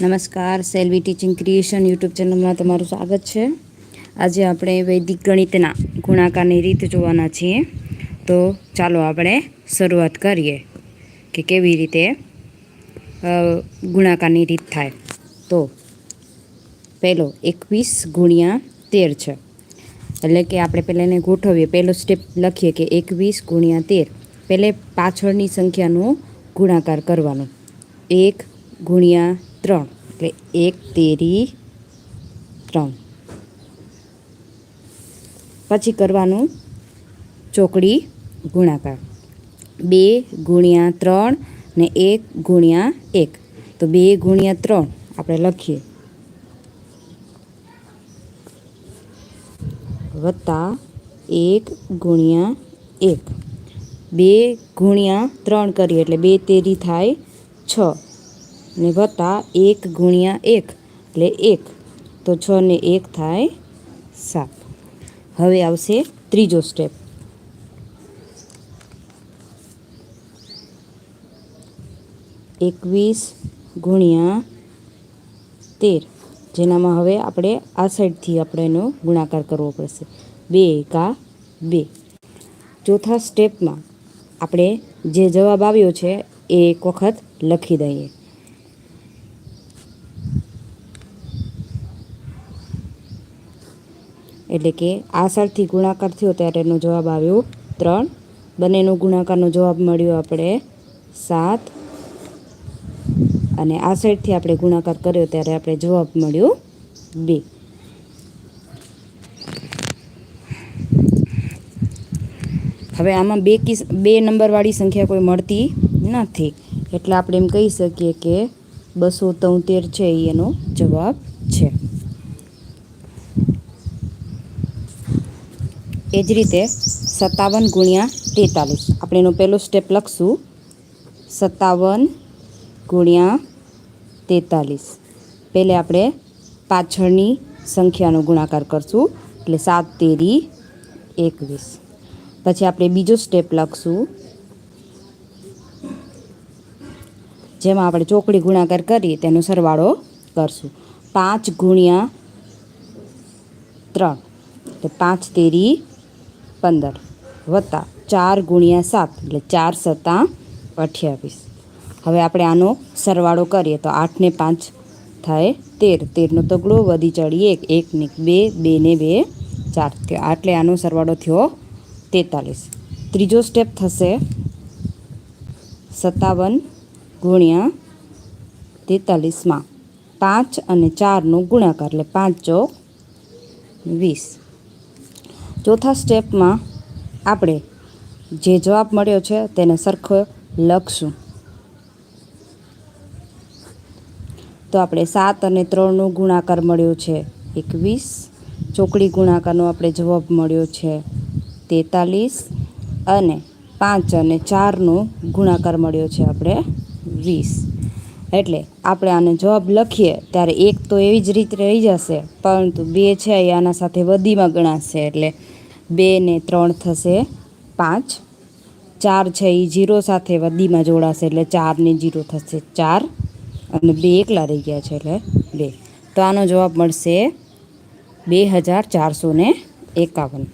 નમસ્કાર, Selvi teaching creation YouTube ચેનલમાં તમારું સ્વાગત છે. આજે આપણે વૈદિક ગણિતના ગુણાકારની રીત જોવાના છીએ. તો ચાલો આપણે શરૂઆત કરીએ કે કેવી રીતે ગુણાકારની રીત થાય. તો પહેલો એકવીસ ગુણ્યા તેર છે. એટલે કે આપણે પહેલાં એને ગોઠવીએ. પહેલો સ્ટેપ લખીએ કે એકવીસ ગુણ્યા તેર. પહેલે પાછળની સંખ્યાનો ગુણાકાર કરવાનો. એક ગુણ્યા ત્રણ. એટલે એક, તેરી, ત્રણ. પછી કરવાનું ચોકડી ગુણાકાર. બે ગુણ્યા ત્રણ ને એક ગુણ્યા એક. તો બે ગુણ્યા ત્રણ આપણે લખીએ. વત્તા એક ગુણ્યા એક. બે ગુણ્યા ત્રણ કરીએ એટલે બે તેરી થાય છ. ને વત્તા એક ગુણ્યા એક, એટલે એક. તો છ ને એક થાય સાત. હવે આવશે ત્રીજો સ્ટેપ એકવીસ ગુણ્યા તેર. જેનામાં હવે આપણે આ સાઈડથી આપણે એનો ગુણાકાર કરવો પડશે. બે એકા બે. ચોથા સ્ટેપમાં આપણે જે જવાબ આવ્યો છે એ એક વખત લખી દઈએ. એટલે કે આ સાઈડથી ગુણાકાર થયો ત્યારે એનો જવાબ આવ્યો ત્રણ. બંનેનો ગુણાકારનો જવાબ મળ્યો આપણે સાત. અને આ સાઈડથી આપણે ગુણાકાર કર્યો ત્યારે આપણે જવાબ મળ્યો બે. હવે આમાં બે કિસ, બે નંબરવાળી સંખ્યા કોઈ મળતી નથી. એટલે આપણે એમ કહી શકીએ કે બસો તોતેર છે એનો જવાબ છે એ જ રીતે સત્તાવન ગુણ્યા તેતાલીસ. આપણે એનો પહેલો સ્ટેપ લખશું. સત્તાવન ગુણ્યા તેતાલીસ. પહેલે આપણે પાછળની સંખ્યાનો ગુણાકાર કરશું, એટલે સાત, તેરી, એકવીસ. પછી આપણે બીજો સ્ટેપ લખશું. જેમાં આપણે ચોકડી ગુણાકાર કરીએ તેનો સરવાળો કરશું. પાંચ ગુણ્યા ત્રણ. એટલે પાંચ, તેરી પંદર વત્તા ચાર ગુણ્યા સાત એટલે ચાર સત્તા અઠ્યાવીસ. હવે આપણે આનો સરવાળો કરીએ તો આઠને પાંચ થાય તેર. તેરનો તગડો વધી ચડી એક એકને બે બે ને બે, ચાર. થયો એટલે આનો સરવાળો થયો તેતાલીસ. ત્રીજો સ્ટેપ થશે સત્તાવન ગુણ્યા તેતાલીસમાં પાંચ અને ચારનો ગુણાકાર એટલે પાંચ ચોક વીસ. ચોથા સ્ટેપમાં આપણે જે જવાબ મળ્યો છે તેને સરખો લખશું. તો આપણે સાત અને ત્રણનો ગુણાકાર મળ્યો છે એકવીસ. ચોકડી ગુણાકારનો આપણે જવાબ મળ્યો છે તેતાલીસ અને પાંચ અને ચારનો ગુણાકાર મળ્યો છે આપણે વીસ. એટલે આપણે આને જવાબ લખીએ ત્યારે એક તો એવી જ રીતે રહી જશે, પરંતુ બે છે એ આના સાથે વધીમાં ગણાશે, એટલે બે ને ત્રણ થશે પાંચ. ચાર છે એ જીરો સાથે વદ્દીમાં જોડાશે એટલે ચાર ને જીરો થશે ચાર અને બે એકલા રહી ગયા છે એટલે બે. તો આનો જવાબ મળશે બે હજાર ચારસો ને એકાવન.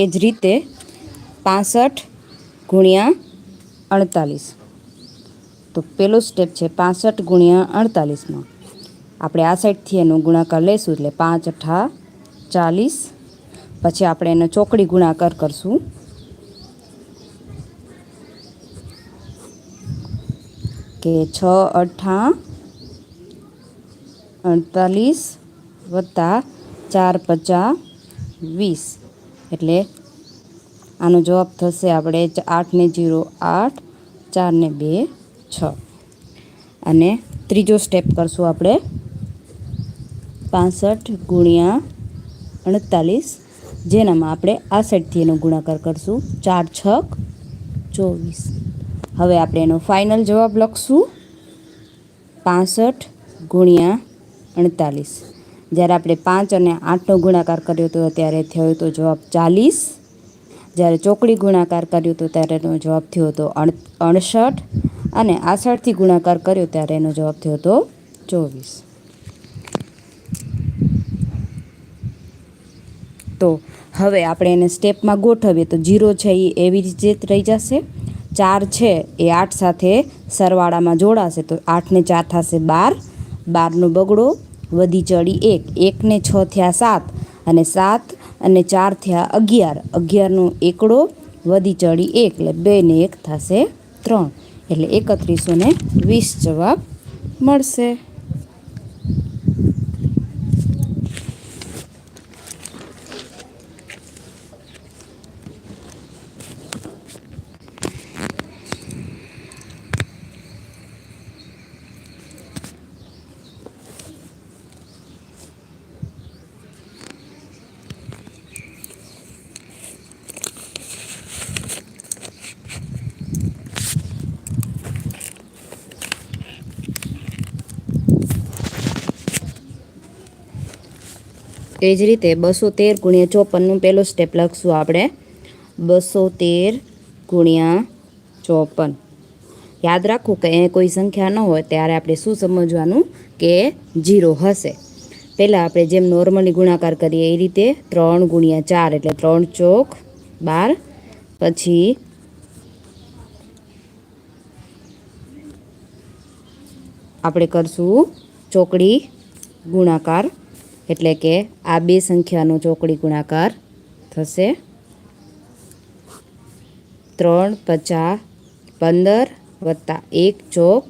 એ જ રીતે પાસઠ ગુણ્યા અડતાલીસ. તો પેલો સ્ટેપ છે પાસઠ ગુણ્યા અડતાલીસમાં. આપણે આ સાઈડથી એનો ગુણાકાર લઈશું એટલે પાંચ, અઠા, ચાલીસ. પછી આપણે એનો ચોકડી ગુણાકાર કરશું. કે છ, અઠા, અડતાલીસ વત્તા ચાર, પચાસ, વીસ. એટલે આનો જવાબ થશે આપણે આઠ ને જીરો, આઠ ચાર ને બે. છ. અને ત્રીજો સ્ટેપ કરશું આપણે. પાસઠ ગુણ્યા અડતાલીસ, જેનામાં આપણે આ સાઈડથી એનો ગુણાકાર કરશું. ચાર છક ચોવીસ. હવે આપણે એનો ફાઇનલ જવાબ લખશું. પાસઠ ગુણ્યા અડતાલીસ. જ્યારે આપણે પાંચ અને આઠનો ગુણાકાર કર્યો હતો ત્યારે થયો તો જવાબ ચાલીસ. જ્યારે ચોકડી ગુણાકાર કર્યો તો ત્યારે એનો જવાબ થયો હતો અણ અણસઠ અને આષાઢથી ગુણાકાર કર્યો ત્યારે એનો જવાબ થયો હતો ચોવીસ. તો હવે આપણે એને સ્ટેપમાં ગોઠવીએ તો જીરો છે એ એવી રીતે રહી જશે. ચાર છે એ આઠ સાથે સરવાળામાં જોડાશે તો આઠને ચાર થશે બાર. બારનો બગડો, વધી ચડી એક. એકને છ થયા સાત અને સાત અને ચાર થયા અગિયાર. અગિયારનો એકડો, વધી ચડી એક. એટલે બે ને એક થશે ત્રણ. એટલે એકત્રીસો વીસ જવાબ મળશે. એ જ રીતે બસો તેર ગુણ્યા ચોપનનું પહેલું સ્ટેપ લખશું આપણે. બસો તેર ગુણ્યા ચોપન. યાદ રાખવું કે એ કોઈ સંખ્યા ન હોય, ત્યારે આપણે શું સમજવાનું કે જીરો હશે. પહેલાં આપણે જેમ નોર્મલી ગુણાકાર કરીએ, એ રીતે ત્રણ ગુણ્યા ચાર એટલે ત્રણ ચોક બાર. પછી આપણે કરશું ચોકડી ગુણાકાર. એટલે કે આ બે સંખ્યાનો ચોકડી ગુણાકાર થશે. ત્રણ પચાસ પંદર વત્તા એક ચોક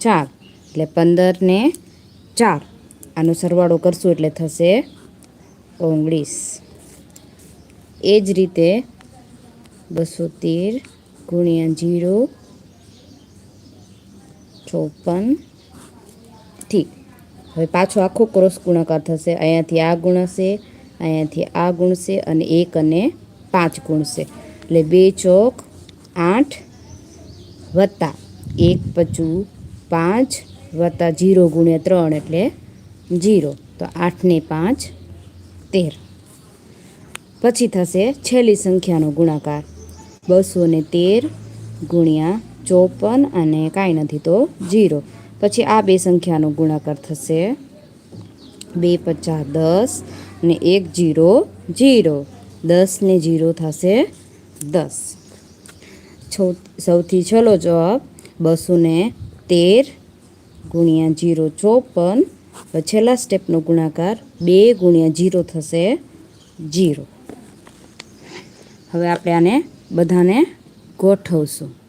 ચાર. એટલે પંદર ને ચાર. આનો સરવાળો કરશું એટલે થશે ઓગણીસ. એ જ રીતે બસો તેર ગુણ્યા જીરો ચોપન ઠીક. હવે પાછો આખો ક્રોસ ગુણાકાર થશે. અહીંયાથી આ ગુણશે અહીંયાથી આ ગુણશે અને એક અને પાંચ ગુણશે એટલે બે ચોક આઠ વત્તા એક પચું પાંચ વત્તા જીરો ગુણ્યા ત્રણ એટલે જીરો. તો આઠને પાંચ તેર. પછી થશે છેલ્લી સંખ્યાનો ગુણાકાર. બસો ને તેર ગુણ્યા ચોપન અને કાંઈ નથી તો જીરો. પછી આ બે સંખ્યાનો ગુણાકાર થશે. બે પચાસ દસ ને એક જીરો જીરો. દસ ને જીરો થશે દસ. છો સૌથી છેલ્લો જવાબ બસો ને તેર ગુણ્યા જીરો ચોપન. છેલ્લા સ્ટેપનો ગુણાકાર બે ગુણ્યા જીરો થશે જીરો. હવે આપણે આને બધાને ગોઠવશું.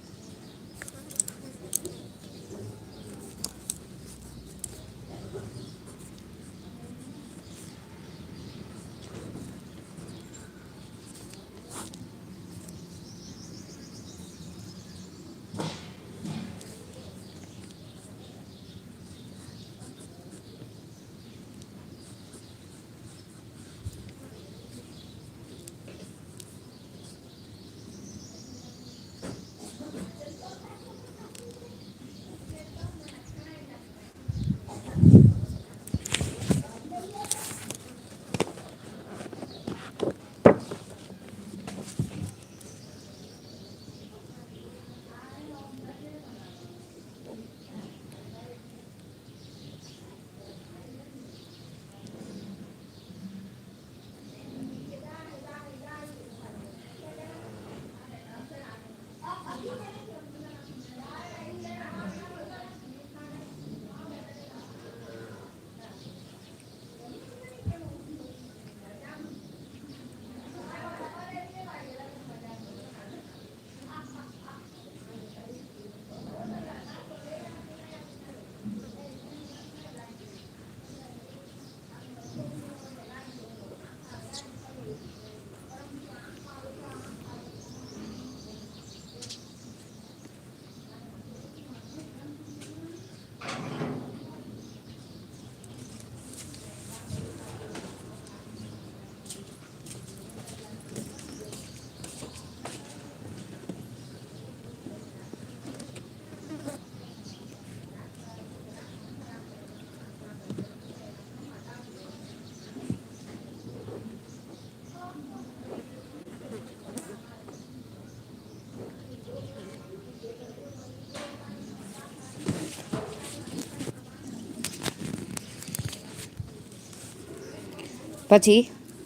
પછી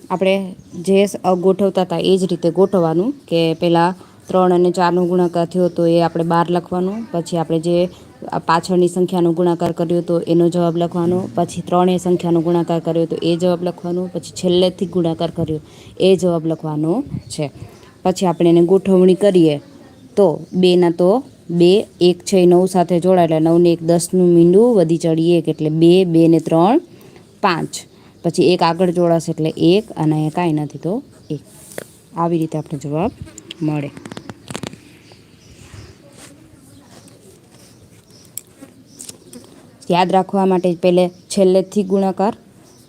આપણે જે ગોઠવતા હતા એ જ રીતે ગોઠવવાનું કે પહેલાં ત્રણ અને ચારનો ગુણાકાર થયો તો એ આપણે બાર લખવાનું, પછી આપણે જે પાછળની સંખ્યાનો ગુણાકાર કર્યો તો એનો જવાબ લખવાનો, પછી ત્રણેય સંખ્યાનો ગુણાકાર કર્યો તો એ જવાબ લખવાનો, પછી છેલ્લેથી ગુણાકાર કર્યો એ જવાબ લખવાનો છે. પછી આપણે એને ગોઠવણી કરીએ તો બેના તો બે, એક, છે, નવ સાથે જોડાય એટલે નવને એક દસનું મીંડું વધી ચડી એક એટલે બે બે ને ત્રણ, પાંચ. પછી એક આગળ જોડાશે એટલે એક અને અહીંયા કાંઈ નથી તો એક. આવી રીતે આપણે જવાબ મળે. યાદ રાખવા માટે પહેલે છેલ્લેથી ગુણાકાર,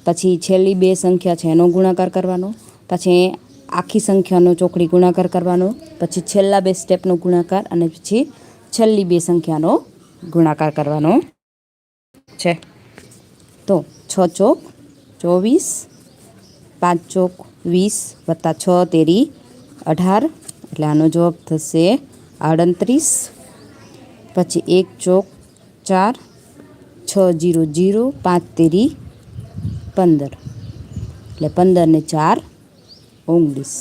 પછી છેલ્લી બે સંખ્યા છે એનો ગુણાકાર કરવાનો, પછી આખી સંખ્યાનો ચોકડી ગુણાકાર કરવાનો, પછી છેલ્લા બે સ્ટેપનો ગુણાકાર અને પછી છેલ્લી બે સંખ્યાનો ગુણાકાર કરવાનો છે. તો છ ચોક ચોવીસ, પાંચ ચોક વીસ વત્તા છ તેરી અઢાર, એટલે આનો જવાબ થશે આડત્રીસ. પછી એક ચોક ચાર, છ જીરો જીરો, પાંચ તેરી પંદર, એટલે પંદર ને ચાર ઓગણીસ.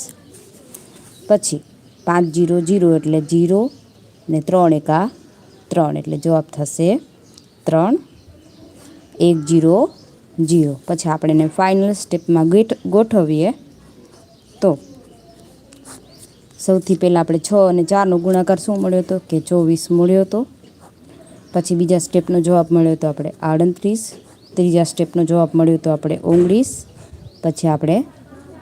પછી પાંચ જીરો જીરો એટલે જીરો ને ત્રણ એકા ત્રણ, એટલે જવાબ થશે ત્રણ. એક જીરો જીરો પછી આપણે એને ફાઇનલ સ્ટેપમાં ગેટ ગોઠવીએ. તો સૌથી પહેલાં આપણે છ અને ચારનો ગુણાકાર શું મળ્યો હતો કે ચોવીસ મળ્યો હતો પછી બીજા સ્ટેપનો જવાબ મળ્યો તો આપણે આડત્રીસ. ત્રીજા સ્ટેપનો જવાબ મળ્યો તો આપણે ઓગણીસ. પછી આપણે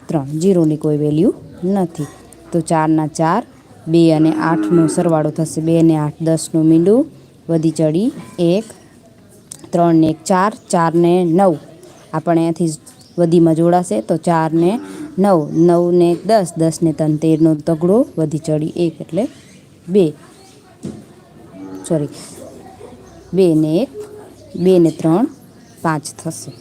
ત્રણ. જીરોની કોઈ વેલ્યુ નથી. તો ચારના ચાર, બે અને આઠનો સરવાળો થશે. બે અને આઠ દસનું મીંડું. વધી ચડી એક ત્રણ ને એક ચાર ચાર ને નવ. આપણે અહીંયાથી વધીમાં જોડાશે તો ચાર ને નવ નવ ને દસ દસ ને ત્રણ, તેરનો તગડો વધી ચડી એક એટલે બે. સોરી બે ને એક, બે ને ત્રણ, પાંચ થશે.